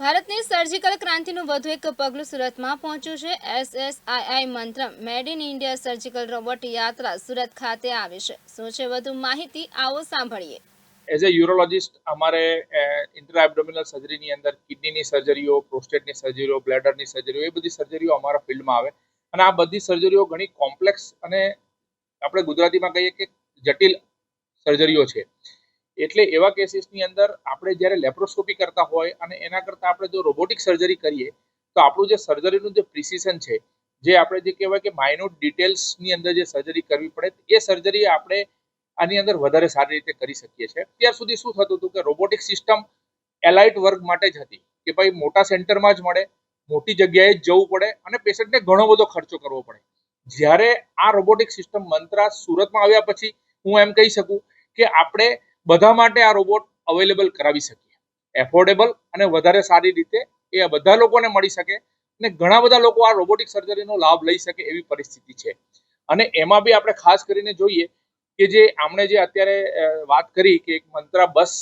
ભારતની સર્જિકલ ક્રાંતિનું વધુ એક પગલું સુરતમાં પહોંચ્યું છે. SSII Mantra made in India surgical robot યાત્રા સુરત ખાતે આવે છે. શું છે વધુ માહિતી? આવો સાંભળીએ. એઝ અ યુરોલોજિસ્ટ અમારે ઇન્ટ્રાએબ્ડોમિનલ સર્જરીની અંદર કિડનીની સર્જરીઓ પ્રોસ્ટેટની સર્જરીઓ બ્લેડરની સર્જરીઓ એ બધી સર્જરીઓ અમારા ફિલ્ડમાં આવે. અને આ બધી સર્જરીઓ ઘણી કોમ્પ્લેક્સ અને આપણે ગુજરાતીમાં કહીએ કે જટિલ સર્જરીઓ છે. એટલે એવા કેસીસની અંદર આપણે જ્યારે લેપ્રોસ્કોપી કરતા હોય અને એના કરતાં આપણે જો રોબોટિક સર્જરી કરીએ, તો આપણું જે સર્જરીનું જે પ્રિસિશન છે, જે આપણે જે કહેવાય કે માઇન્યુટ ડિટેલ્સની અંદર જે સર્જરી કરવી પડે, એ સર્જરી આપણે આની અંદર વધારે સારી રીતે કરી શકીએ છીએ. અત્યાર સુધી શું થતું હતું કે રોબોટિક સિસ્ટમ એલાઇટ વર્ગ માટે જ હતી કે ભાઈ મોટા સેન્ટરમાં જ મળે, મોટી જગ્યાએ જ જવું પડે અને પેશન્ટને ઘણો બધો ખર્ચો કરવો પડે. જ્યારે આ રોબોટિક સિસ્ટમ મંત્રા સુરતમાં આવ્યા પછી હું એમ કહી શકું કે આપણે બધા માટે આ રોબોટ અવેલેબલ કરાવી શકીએ. એફોર્ડેબલ અને વધારે સારી રીતે એ બધા લોકોને મળી શકે અને ઘણા બધા લોકો આ રોબોટિક સર્જરીનો લાભ લઈ શકે એવી પરિસ્થિતિ છે. અને એમાં બી આપણે ખાસ કરીને જોઈએ કે જે આમણે જે અત્યારે વાત કરી કે એક મંત્રા બસ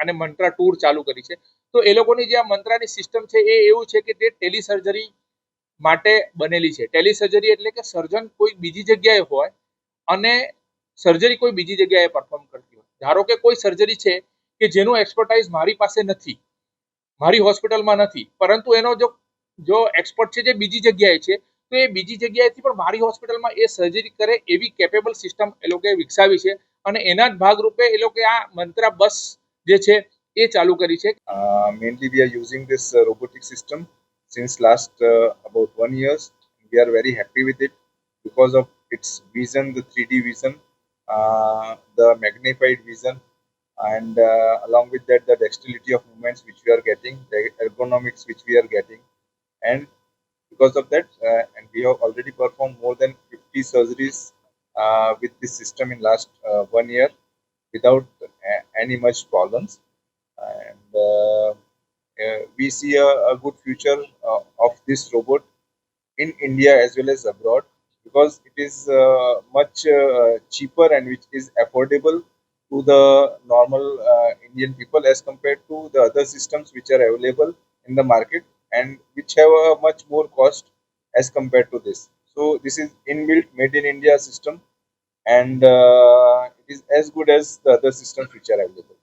અને મંત્રા ટૂર ચાલુ કરી છે, તો એ લોકોની જે આ મંત્રાની સિસ્ટમ છે એ એવું છે કે તે ટેલી સર્જરી માટે બનેલી છે. ટેલી સર્જરી એટલે કે સર્જન કોઈ બીજી જગ્યાએ હોય અને સર્જરી કોઈ બીજી જગ્યાએ પરફોર્મ કરતી હોય. ધારો કે કોઈ સર્જરી છે કે જેનું એક્સપર્ટાઇઝ મારી પાસે નથી મારી હોસ્પિટલમાં નથી પરંતુ એનો જો જો એક્સપર્ટ છે જે બીજી જગ્યાએ છે તો એ બીજી જગ્યાએથી પણ મારી હોસ્પિટલમાં એ સર્જરી કરે એવી કેપેબલ સિસ્ટમ એ લોકોએ વિકસાવી છે અને એના જ ભાગરૂપે એ લોકોએ આ મંત્રા બસ જે છે એ ચાલુ કરી છે. Mainly we are using this robotic system since last about one years we are very happy with it because of its vision the three D the 3D vision, uh, the magnified vision, and uh, along with that, the dexterity of movements which we are getting, the ergonomics which we are getting, and because of that, uh, and we have already performed more than 50 surgeries uh, with this system in last uh, one year without uh, any much problems. And uh, uh, we see a, a good future uh, of this robot in India as well as abroad because it is uh, much uh, cheaper and which is affordable to the normal uh, Indian people as compared to the other systems which are available in the market and which have a much more cost as compared to this. So this is inbuilt made in India system and uh, it is as good as the other systems which are available.